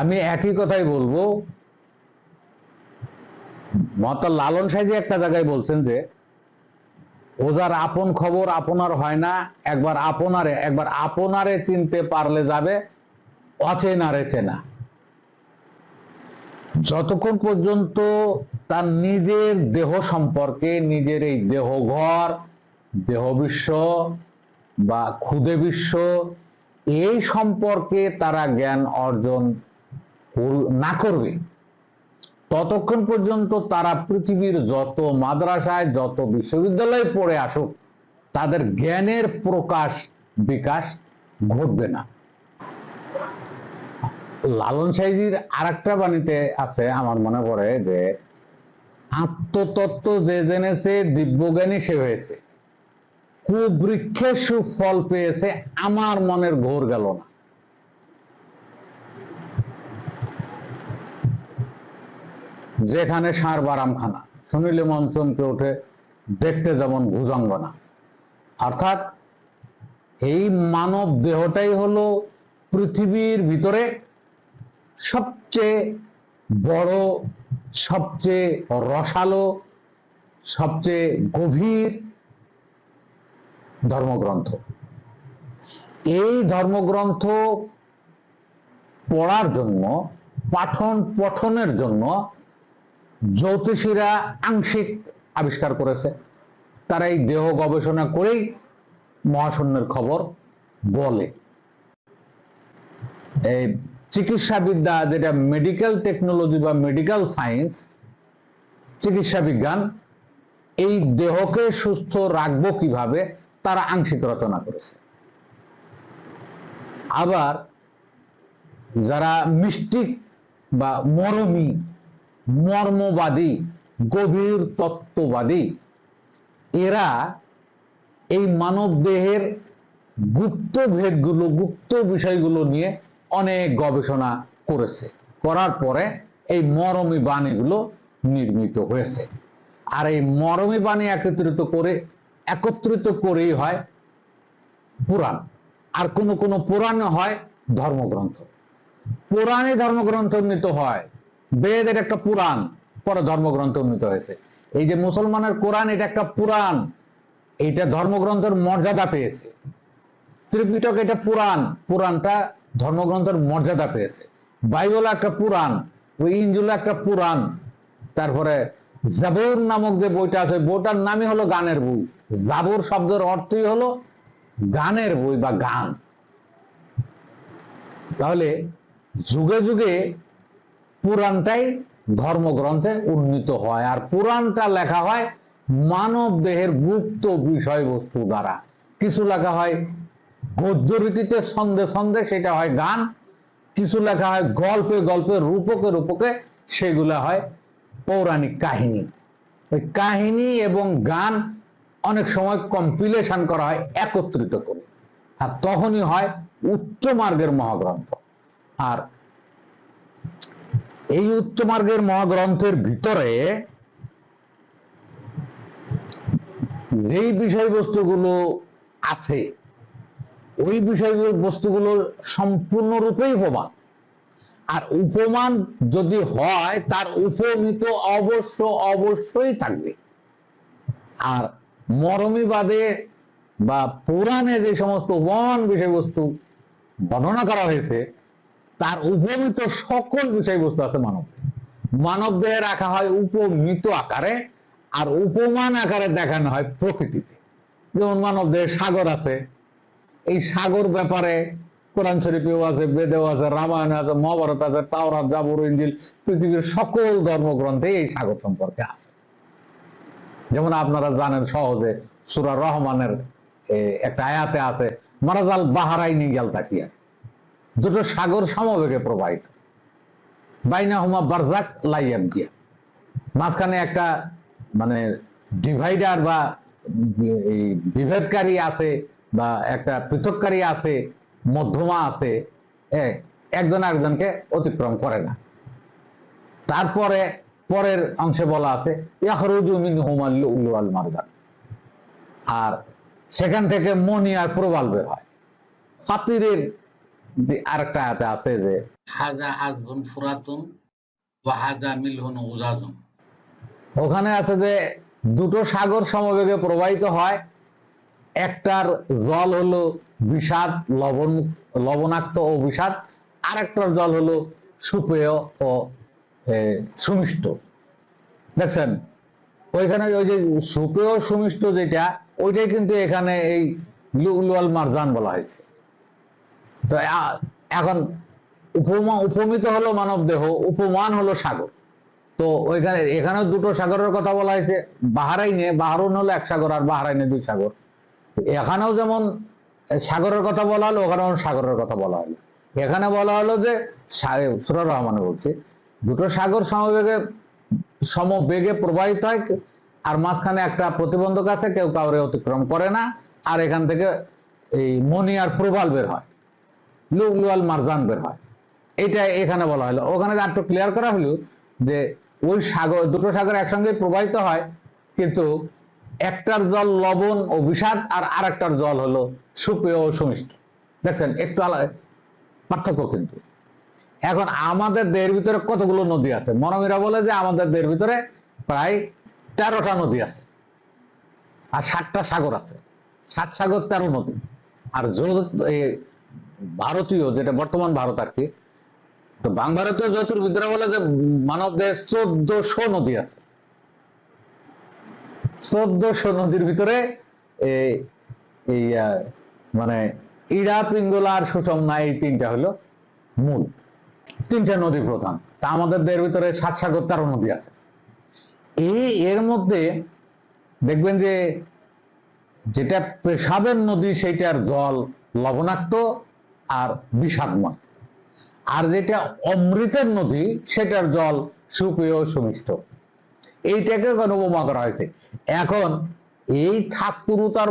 আমি একই কথাই বলব। মহাত্মা লালন সাহেব একটা জায়গায় বলছেন যে, ওজার আপন খবর আপনার হয় না, একবার আপনারে একবার আপনারে চিনতে পারলে যাবে, অচেনারে চেনা। যতক্ষণ পর্যন্ত তার নিজের দেহ সম্পর্কে, নিজের এই দেহ ঘর, দেহ বিশ্ব বা ক্ষুদে বিশ্ব, এই সম্পর্কে তারা জ্ঞান অর্জন না করবে। ততক্ষণ পর্যন্ত তারা পৃথিবীর যত মাদ্রাসায়, যত বিশ্ববিদ্যালয়ে পড়ে আসুক, তাদের জ্ঞানের প্রকাশ, বিকাশ ঘটবে না। লালন সাইজির আর একটা বাণীতে আছে, আমার মনে পড়ে যে, আত্মতত্ত্ব যে জেনেছে, দিব্যজ্ঞানী সে হয়েছে। কুবৃক্ষের সুফল পেয়েছে, আমার মনের ঘোর গেল না। যেখানে সার বারামখানা। শুনিলে মঞ্চমকে ওঠে দেখতে যেমন ভুজঙ্গনা। অর্থাৎ এই মানব দেহটাই হলো পৃথিবীর ভিতরে সবচেয়ে বড়, সবচেয়ে রসালো, সবচেয়ে গভীর ধর্মগ্রন্থ। এই ধর্মগ্রন্থ পড়ার জন্য পাঠন পঠনের জন্য জ্যোতিষীরা আংশিক আবিষ্কার করেছে। তারা এই দেহ গবেষণা করেই মহাশূন্যের খবর বলে। এই চিকিৎসা বিদ্যা যেটা মেডিকেল টেকনোলজি বা মেডিকেল সায়েন্স চিকিৎসা বিজ্ঞান এই দেহকে সুস্থ রাখব কীভাবে? তারা আংশিক রচনা করেছে। আবার যারা মিস্টিক বা মরমী মর্মবাদী, গভীর তত্ত্ববাদী। এরা এই মানব দেহের গুপ্ত ভেদগুলো, গুপ্ত বিষয়গুলো নিয়ে অনেক গবেষণা করেছে। করার পরে এই মরমী বাণীগুলো নির্মিত হয়েছে। আর এই মরমী বাণী একত্রিত করে, একত্রিত করেই হয় পুরাণ। আর কোন কোন পুরাণ হয় ধর্মগ্রন্থ। পুরাণে ধর্মগ্রন্থ উন্নীত হয় বেদের একটা পুরাণ, পরে ধর্মগ্রন্থ উন্নীত হয়েছে। এই যে মুসলমানের কোরআন, এটা একটা পুরাণ। এটা ধর্মগ্রন্থের মর্যাদা পেয়েছে। ত্রিপিটক এটা পুরাণ। পুরাণটা ধর্মগ্রন্থের মর্যাদা পেয়েছে। বাইবেল একটা পুরাণ, ওই ইঞ্জুল একটা পুরাণ। তারপরে জাবুর নামক যে বইটা আছে, বইটার নামই হলো গানের বই। জাবুর শব্দের অর্থই হলো গানের বই বা গান। তাহলে যুগে যুগে পুরাণটাই ধর্মগ্রন্থে উন্নীত হয়। আর পুরাণটা লেখা হয় মানব দেহের গুপ্ত বিষয়বস্তু দ্বারা। কিছু লেখা হয় গদ্য রীতিতে ছন্দে ছন্দে সেটা হয় গান। কিছু লেখা হয় গল্পে গল্পে, রূপকে রূপকে, সেগুলা হয় পৌরাণিক কাহিনী। ওই কাহিনী এবং গান অনেক সময় কম্পিলেশন করা হয় একত্রিত করে। আর তখনই হয় উচ্চ মার্গের মহাগ্রন্থ। আর এই উচ্চ মার্গের মহাগ্রন্থের ভিতরে যেই বিষয়বস্তুগুলো আছে, ওই বিষয় বস্তুগুলো সম্পূর্ণরূপেই উপমান। আর উপমান যদি হয়, তার উপমিত অবশ্য অবশ্যই থাকবে। আর মরমীবাদে বা পুরাণে যে সমস্ত উপমান বিষয়বস্তু বর্ণনা করা হয়েছে তার উপমিত সকল বিষয়বস্তু আছে মানব মানব দেহে রাখা হয় উপমিত আকারে, আর উপমান আকারে দেখানো হয় প্রকৃতিতে। যেমন মানব দেহে সাগর আছে। এই সাগর ব্যাপারে কোরআন শরীফেও আছে, বেদেও আছে, রামায়ণে আছে, মহাভারত আছে, তাওরাত, জাবর ইঞ্জিল পৃথিবীর সকল ধর্মগ্রন্থে এই সাগর সম্পর্কে আছে। যেমন আপনারা জানেন সহজে সুরা রহমানের একটা আয়াতে আছে মারাজাল বাহারাইনি গেল তাকিয়া দুটো সাগর সমবেগে প্রবাহিত। বাইনা হুমা বারজাক লাইয়াম গিয়া মাঝখানে একটা মানে ডিভাইডার বা বিভেদকারী আছে বা একটা পৃথককারী আছে, মধ্যমা আছে একজন আরেকজনকে অতিক্রম করে না। তারপরে, পরের অংশে বলা আছে আর সেখান থেকে মনি আর প্রবাল বের হয়। ফাতিরের আরেকটা আয়াতে আছে যে হাজা ফুরাতুন ওয়া হাজা মিলহুন উজাজুন। ওখানে আছে যে দুটো সাগর সমবেগে প্রবাহিত হয়। একটার জল হলো বিষাদ লবণ লবণাক্ত ও বিষাদ। আর একটার জল হলো সুপেয় ও সুমিষ্ট। দেখছেন? ওইখানে ওই যে সুপেয় সুমিষ্ট যেটা ওইটাই কিন্তু এখানে এই লুয়াল মারজান বলা হয়েছে। তো এখন উপমা, উপমিত হলো মানব দেহ, উপমান হলো সাগর। তো ওইখানে এখানে দুটো সাগরের কথা বলা হয়েছে, বাহারাইনে বাহারুন হলো এক সাগর আর বাহারাইনে দুই সাগর। এখানেও যেমন সাগরের কথা বলা হলো, ওখানেও সাগরের কথা বলা হলো। এখানে বলা হলো যে সুরা রহমানে বলছে, দুটো সাগর সমবেগে সমবেগে প্রবাহিত হয়, আর মাঝখানে একটা প্রতিবন্ধক আছে, কেউ কাউরে অতিক্রম করে না, আর এখান থেকে এই মনি আর প্রবাল বের হয়। লুয়াল মারজান বের হয়। এটা এখানে বলা হলো। ওখানে আর একটু ক্লিয়ার করা হলো যে ওই সাগর, দুটো সাগর একসঙ্গে প্রবাহিত হয়, কিন্তু একটার জল লবণ ও বিষাদ আর আরেকটার জল হলো সুপেয় ও সুমিষ্ট। দেখছেন, একটু আলাদা পার্থক্য কিন্তু। এখন আমাদের দেহের ভিতরে কতগুলো নদী আছে? মনোমীরা বলে যে আমাদের দেহের ভিতরে প্রায় তেরোটা নদী আছে। আর সাতটা সাগর আছে। সাত সাগর, তেরো নদী। আর ভারতীয়, যেটা বর্তমান ভারত আর কি। তো বাংলাদেশীয় জ্যোতির ভিতরে বলে যে, মানব দেহের চোদ্দশো নদী আছে। চোদ্দশো নদীর ভিতরে এই- মানে ইরা পিঙ্গলা আর সুষমনা এই তিনটা হলো মূল। তিনটা নদী প্রধান। তা আমাদের দেহের ভিতরে সাত সাগর, তেরো নদী আছে। এই এর মধ্যে দেখবেন যে, যেটা পেশাবের নদী, সেইটার জল লবণাক্ত আর বিষাদময় আর যেটা অমৃতের নদী, সেটার জল সুপেয় সুমিষ্ট। এইটাকে উপমা করা হয়েছে? এখন এই ঠাকুরু তার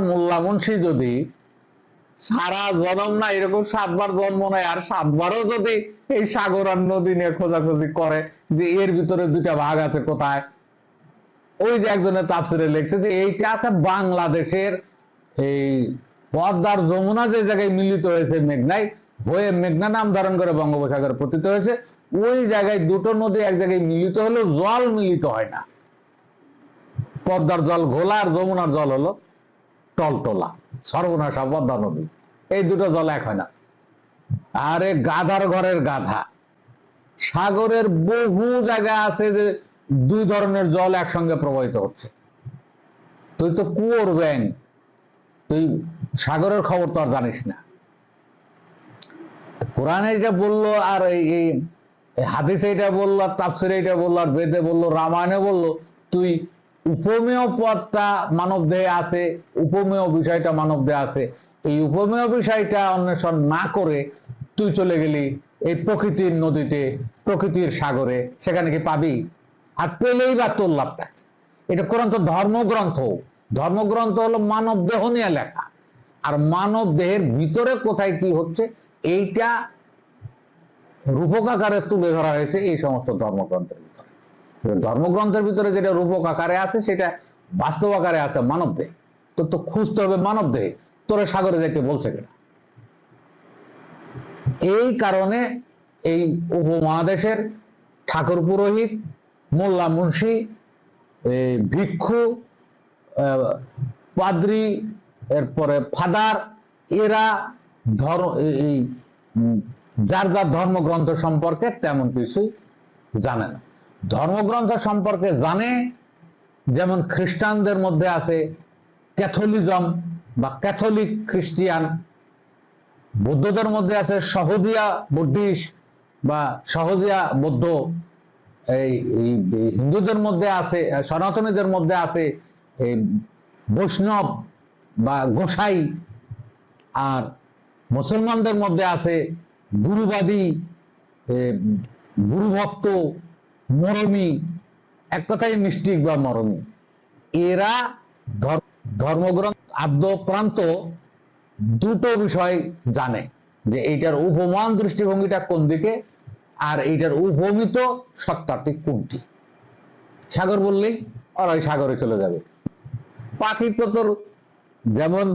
যদি সারা জনম না এরকম সাতবার জন্ম নেয়, আর সাতবারও যদি এই সাগর আর নদী নিয়ে খোঁজাখুঁজি করে যে এর ভিতরে দুইটা ভাগ আছে কোথায়? ওই যে একজনের তাফসিরে লিখছে যে এইটা আছে বাংলাদেশের এই পদ্মার যমুনা যে জায়গায় মিলিত হয়েছে মেঘনায় হয়ে মেঘনা নাম ধারণ করে বঙ্গোপসাগরে পতিত হয়েছে। ওই জায়গায় দুটো নদী এক জায়গায় মিলিত হলো জল মিলিত হয় না। পদ্মার জল ঘোলা আর যমুনার জল হলো টলটলা, সর্বনাশা পদ্মা নদী। এই দুটো জল এক হয় না। আরে গাধার ঘরের গাধা। সাগরের বহু জায়গা আছে যে দুই ধরনের জল একসঙ্গে প্রবাহিত হচ্ছে। তুই তো কুয়োর ব্যাং তুই সাগরের খবর তো আর জানিস না। কোরআনে এটা বলল আর এই হাদিসে এটা বলল, আর তাফসিরে এটা বলল, আর বেদে বলল, রামায়ণে বলল, তুই উপমেয় পদটা মানব দেহে আছে, উপমেয় বিষয়টা মানব দেহে আছে। এই উপমেয় বিষয়টা অন্বেষণ না করে তুই চলে গেলি এই প্রকৃতির নদীতে, প্রকৃতির সাগরে, সেখানে কি পাবি? আর পেলেই বা তোর লাভটা এটা কোরআন তো ধর্মগ্রন্থ ধর্মগ্রন্থ হলো মানব দেহ নিয়ে লেখা। আর মানব দেহের ভিতরে কোথায় কি হচ্ছে, এইটা রূপক আকারে তুলে ধরা হয়েছে এই সমস্ত ধর্মগ্রন্থের ভিতরে। ধর্মগ্রন্থের ভিতরে যেটা রূপক আকারে আছে, সেটা বাস্তব আকারে আছে মানব দেহে। তো তো খুঁজতে হবে মানব দেহে। তোরে সাগরে যেতে বলছে কিনা? এই কারণে এই উপমহাদেশের ঠাকুর পুরোহিত, মোল্লা মুন্সি ভিক্ষু পাদ্রি, এরপরে ফাদার, এরা ধর্ম এই- যার যার ধর্মগ্রন্থ সম্পর্কে তেমন কিছু জানে না। ধর্মগ্রন্থ সম্পর্কে জানে, যেমন খ্রিস্টানদের মধ্যে আছে ক্যাথলিজম বা ক্যাথলিক খ্রিস্টিয়ান। বৌদ্ধদের মধ্যে আছে সহজিয়া বুদ্ধিস্ট বা সহজিয়া বৌদ্ধ। এই হিন্দুদের মধ্যে আছে, সনাতনীদের মধ্যে আছে বৈষ্ণব বা গোসাই আর মুসলমানদের মধ্যে আছে গুরুবাদী গুরুভক্ত, মরমী, এক কথায় মিষ্টিক বা মরমী। এরা ধর- ধর্মগ্রন্থ আদ্যপ্রান্ত দুটো বিষয় জানে, যে এইটার উপমান দৃষ্টিভঙ্গিটা কোন দিকে আর এইটার উপমিত সত্তাটি কোনটি। সাগর বললেই ওরা ওই সাগরে চলে যাবে। পাখি তো তোর যেমন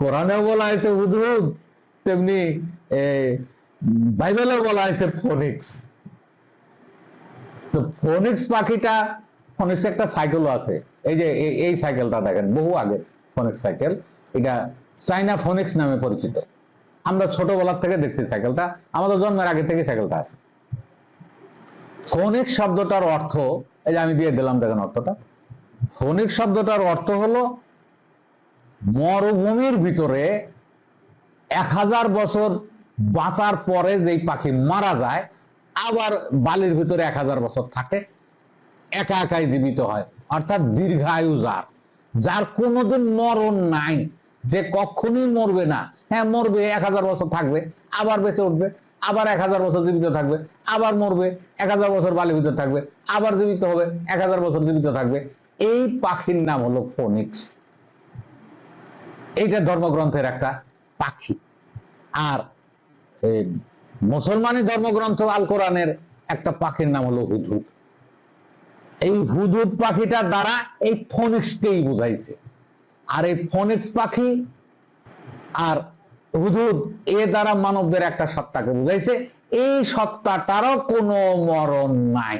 কোরআনেও বলা হয়েছে হুদহুদ তেমনি এ, বাইবেলে বলা হয়েছে ফোনিক্স। তো ফোনিক্স পাখিটা ফোনিক্স একটা সাইকেলও আছে। এই যে এই সাইকেলটা দেখেন বহু আগে ফোনিক্স সাইকেল। এটা চাইনা ফোনিক্স নামে পরিচিত। আমরা ছোটবেলার থেকে দেখছি সাইকেলটা আমাদের জন্মের আগে থেকে সাইকেলটা আছে। ফোনিক্স শব্দটার অর্থ এই যে আমি দিয়ে দিলাম দেখেন অর্থটা। ফোনিক্স শব্দটার অর্থ হলো মরুভূমির ভিতরে এক হাজার বছর বাঁচার পরে যেই পাখি মারা যায়, আবার বালির ভিতরে এক হাজার বছর থাকে, একা একাই জীবিত হয়, অর্থাৎ দীর্ঘায়ু যার। যার কোনোদিন মরণ নাই, যে কখনই মরবে না। হ্যাঁ মরবে, এক হাজার বছর থাকবে, আবার বেঁচে উঠবে, আবার এক হাজার বছর জীবিত থাকবে, আবার মরবে, এক হাজার বছর বালির ভিতরে থাকবে, আবার জীবিত হবে, এক হাজার বছর জীবিত থাকবে। এই পাখির নাম হলো ফোনিক্স। এইটা ধর্মগ্রন্থের একটা পাখি। আর এই মুসলমানি ধর্মগ্রন্থ আল কোরআনের একটা পাখির নাম হলো হুদহুদ এই হুদহুদ পাখিটার দ্বারা এই ফোনিক্সকেই বুঝাইছে। আর এই ফোনিক্স পাখি আর হুদহুদ এ দ্বারা মানবদের একটা সত্তাকে বুঝাইছে। এই সত্তাটারও কোনো মরণ নাই।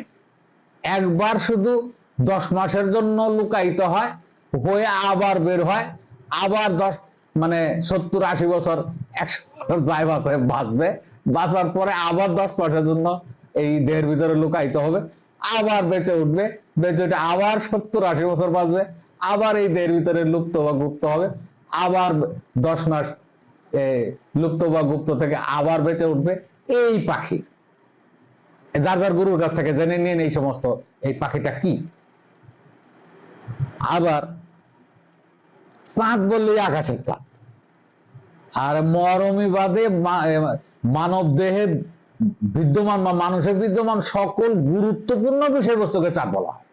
একবার শুধু দশ মাসের জন্য লুকায়িত হয়, হয়ে আবার বের হয়, আবার দশ মানে সত্তর আশি বছর একশো বছর যায় বাঁচে, বাঁচবে। বাঁচার পরে আবার দশ মাসের জন্য এই দেহের ভিতরে লুকায়িত হবে, আবার বেঁচে উঠবে, বেঁচে উঠে আবার সত্তর আশি বছর বাঁচবে, আবার এই দেহের ভিতরে লুপ্ত বা গুপ্ত হবে, আবার দশ মাস লুপ্ত বা গুপ্ত থেকে আবার বেঁচে উঠবে এই পাখি। যার যার গুরুর কাছ থেকে জেনে নিন এই সমস্ত, এই পাখিটা কি? আবার চাঁদ বললেই আকাশের চাঁদ। আর মরমী বাদে মানব দেহে বিদ্যমান বা মানুষের বিদ্যমান সকল গুরুত্বপূর্ণ বিষয়বস্তুকে চাঁদ বলা হয়।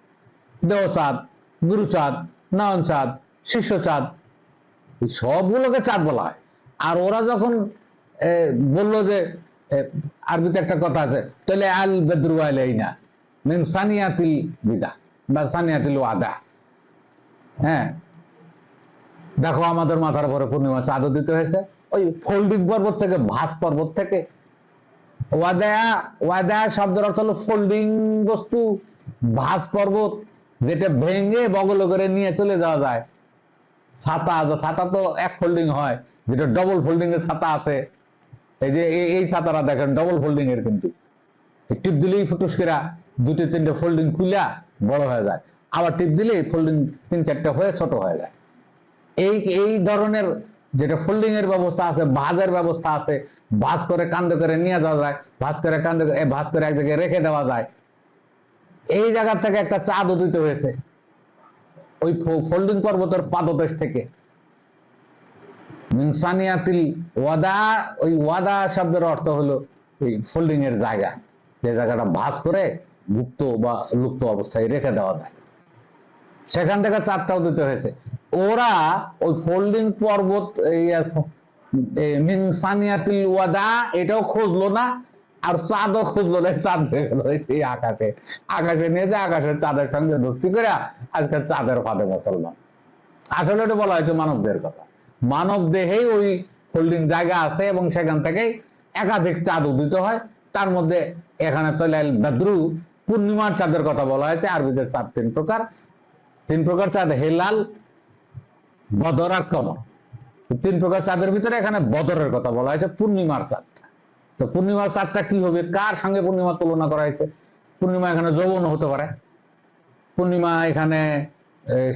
দেহ চাঁদ, গুরু চাঁদ, নয়ন চাঁদ, শিষ্য চাঁদ, এই সবগুলোকে চাঁদ বলা হয়। আর ওরা যখন বলল যে আরবিতে একটা কথা আছে তাহলে আল বেদরু আলাইনা মিন সানিয়াতিল বিদা বা সানিয়াতিল ওয়াদা। হ্যাঁ। দেখো আমাদের মাথার উপরে পূর্ণিমা চাঁদ উদিত হয়েছে। ওই ফোল্ডিং পর্বত থেকে, ভাস পর্বত থেকে। ওয়াদায়া ওয়াদায়া শব্দের অর্থ হলো ফোল্ডিং বস্তু, ভাস পর্বত, যেটা ভেঙে বগল করে নিয়ে চলে যাওয়া যায়। ছাতা ছাতা তো এক ফোল্ডিং হয়, যেটা ডবল ফোল্ডিং এর ছাতা আছে। এই যে, এই- এই ছাতাটা দেখেন ডবল ফোল্ডিং এর কিন্তু। টিপ দিলেই ফুটুসকেরা দুটি তিনটে ফোল্ডিং খুলা বড় হয়ে যায়। আবার টিপ দিলেই ফোল্ডিং তিন চারটে হয়ে ছোট হয়ে যায়। এই এই ধরনের যেটা ফোল্ডিং এর ব্যবস্থা আছে, ভাজের ব্যবস্থা আছে, ভাজ করে কান্দ করে নিয়ে যাওয়া যায়, ভাজ করে কান্দ ভাজ করে এক জায়গায় রেখে দেওয়া যায়। এই জায়গা থেকে একটা চাঁদ উদিত হয়েছে। ওই ফোল্ডিং পর্বতের পাদদেশ থেকে। মিনসানিয়াতিল ওয়াদা, ওই ওয়াদা শব্দের অর্থ হলো এই ফোল্ডিং এর জায়গা। যে জায়গাটা ভাঁজ করে গুপ্ত বা লুপ্ত অবস্থায় রেখে দেওয়া যায়। সেখান থেকে চারটা উদিত হয়েছে। ওরা ওই ফোল্ডিং পর্বত এটাও খুঁজলো না, আর চাঁদও খুঁজলো না, চাঁদ সেই আকাশে। আকাশে নিয়ে আকাশের চাঁদের সঙ্গে দোস্তি করে আজকে চাঁদের ফাঁদে মুসলমান আসলে এটা বলা হয়েছে মানবদের কথা। মানব দেহেই ওই হোল্ডিং জায়গা আছে এবং সেখান থেকে একাধিক চাঁদ উদিত হয়। তার মধ্যে এখানে তৈলাল বাদ্রু, পূর্ণিমার চাঁদের কথা বলা হয়েছে আরবিতে চাঁদ তিন প্রকার। তিন প্রকার চাঁদ, হেলাল, বদর আর কমর তিন প্রকার চাঁদের ভিতরে এখানে বদরের কথা বলা হয়েছে, পূর্ণিমার চাঁদটা তো পূর্ণিমার চাঁদটা কি হবে? কার সঙ্গে পূর্ণিমার তুলনা করা হয়েছে? পূর্ণিমা এখানে যৌবন হতে পারে। পূর্ণিমা এখানে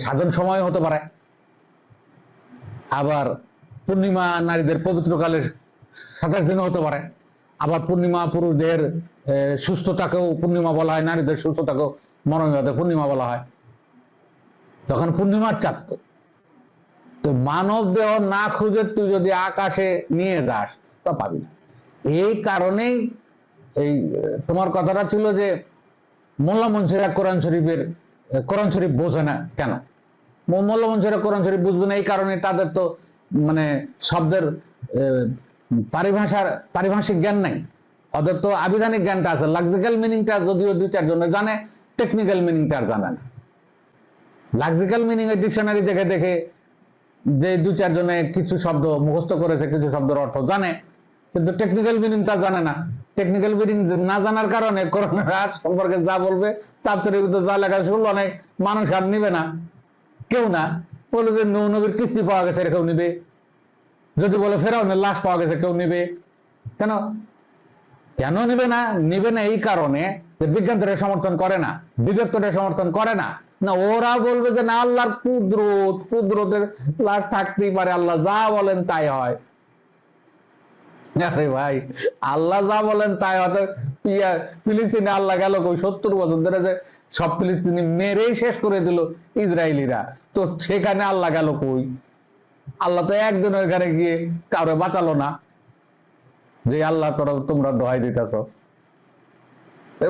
সাধন সময় হতে পারে। আবার পূর্ণিমা নারীদের পবিত্রকালের সাতাশ দিন হতে পারে। আবার পূর্ণিমা পুরুষদের সুস্থতাকেও পূর্ণিমা বলা হয়, নারীদের সুস্থতাকেও মরমিবাদে পূর্ণিমা বলা হয়। তখন পূর্ণিমার চাঁদ তো। তো মানব দেহ না খুঁজে তুই যদি আকাশে নিয়ে যাস, তা পাবি না। এই কারণেই এই, তোমার কথাটা ছিল যে মোল্লা মনসিরা কোরআন শরীফের, কোরআন শরীফ বোঝে না কেন? মোল্লা মনসিরা কোরআন শরীফ বুঝবে না, এই কারণে তাদের তো মানে শব্দের পারিভাষার, পারিভাষিক জ্ঞান নাই। ওদের তো আবিধানিক জ্ঞানটা আছে, লাক্সিক্যাল মিনিংটা যদিও দুই চারজনে জানে, টেকনিক্যাল মিনিংটা আর জানে না। লাক্সিক্যাল মিনিং এর ডিকশনারি দেখে দেখে যে দু চারজনে কিছু শব্দ মুখস্থ করেছে, কিছু শব্দের অর্থ জানে। কিন্তু টেকনিক্যাল মিনিং তা জানে না। টেকনিক্যাল মিনিং না জানার কারণে করোনার আগ সম্পর্কে যা বলবে, তার ভিতরে যা লেখা শুনলো অনেক মানুষ আর নিবে না। কেউ না। বলে যে নৌ নবীর কিস্তি পাওয়া গেছে কেউ নিবে। যদি বলে ফেরাউনের লাশ পাওয়া গেছে, কেউ নিবে। কেন? কেন নিবে না? নিবে না এই কারণে যে বিজ্ঞান তো সমর্থন করে না, বিবেক তো সমর্থন করে না। না, ওরা বলবে যে না, আল্লাহর কুদরত, কুদরতের লাশ থাকতেই পারে, আল্লাহ যা বলেন তাই হয়। ভাই, আল্লাহ যা বলেন তাই হয়তো ফিলিস্তিনে আল্লাহ গেল কই? সত্তর বছর ধরে যে সব ফিলিস্তিনি মেরেই শেষ করে দিল ইসরায়েলিরা। তো সেখানে আল্লাহ গেল কই? আল্লাহ তো একদিন ওইখানে গিয়ে কাউরে বাঁচালো না। যে আল্লাহ তোরা তোমরা দোহাই দিতেছ।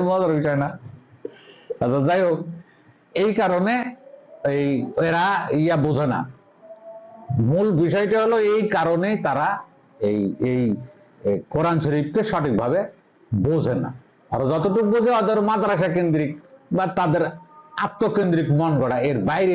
মজার বিষয় না। আচ্ছা যাই হোক। এই কারণে এই এরা ইয়া বোঝে না। মূল বিষয়টা হলো এই কারণে তারা এই এই কোরআন শরীফকে সঠিকভাবে বোঝে না। আর যতটুকু বোঝে ওদের মাদ্রাসা কেন্দ্রিক বা তাদের আত্মকেন্দ্রিক মন গড়া, এর বাইরে